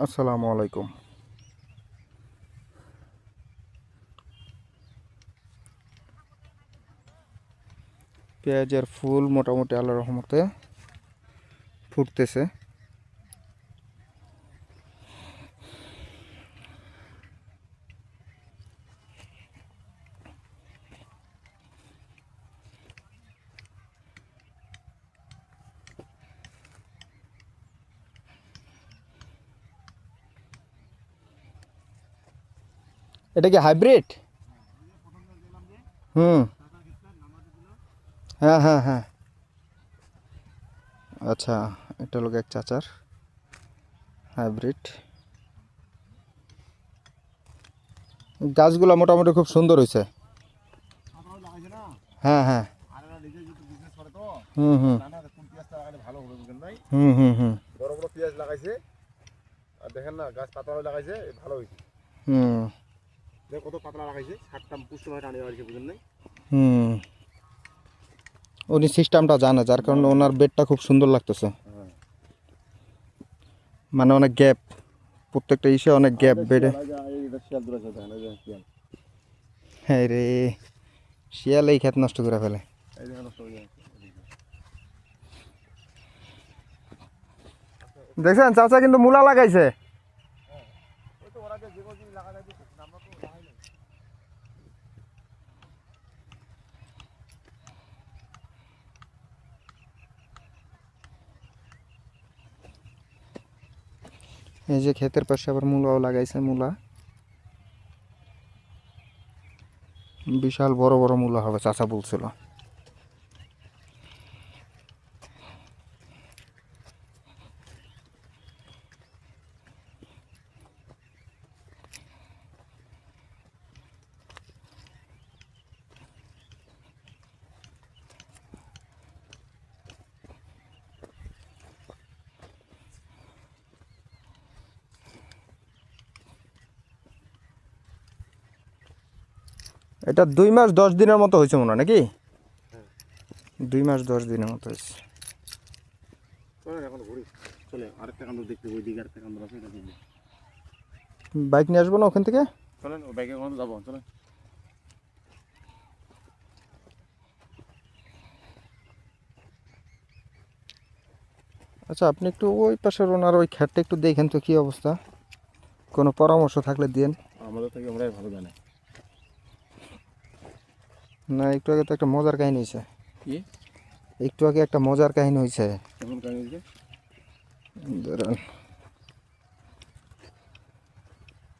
আসসালামু আলাইকুম। পেঁয়াজের ফুল মোটামুটি আল্লাহ রহমতে ফুটতেছে। এটা কি হাইব্রিড? হুম। হ্যাঁ হ্যাঁ হ্যাঁ। আচ্ছা এটা লোক এক চাচার হাইব্রিড। গাছগুলো মোটামুটি খুব সুন্দর হয়েছে হ্যাঁ হ্যাঁ। হুম হুম। হুম হুম হুম। বড় বড় পেঁয়াজ লাগাইছে। আর দেখেন না গাছ পাতলা লাগাইছে ভালো হয়েছে হুম। উনি সিস্টেমটা জানে, যার কারণে ওনার বেডটা খুব সুন্দর লাগতেছে। মানে অনেক গ্যাপ প্রত্যেকটা ইসে অনেক গ্যাপ বেডে। হ্যাঁ রে, শিয়াল এই ক্ষেত নষ্ট করে ফেলে। দেখছেন, চাচা কিন্তু মূলা লাগাইছে। তো ওরা যে যে কোনো জিনিস লাগা যায় আমরা তো লাগাই। এই যে ক্ষেতের পাশে আবার মূলাও লাগাইছে মূলা বিশাল বড় বড় মূলা হবে, চাচা বলছিল এটা দুই মাস দশ দিনের মতো হয়েছে মনে হয় নাকি? দুই মাস দশ দিনের মতো হয়েছে। বাইক নিয়ে আসব না ওখান থেকে? চলেন ওই বাইকে কোনো যাব চলেন। আচ্ছা আপনি একটু ওই পাশের ওনার ওই খ্যাটটা একটু দেখেন তো কী অবস্থা। কোনো পরামর্শ থাকলে দিন আমাদের থেকে আমরাই ভালো জানে। না একটু আগে তো একটা মজার কাহিনী হয়েছে কি? একটু আগে একটা মজার কাহিনী হয়েছে এখন কাহিনী হয়েছে? দাঁড়ান।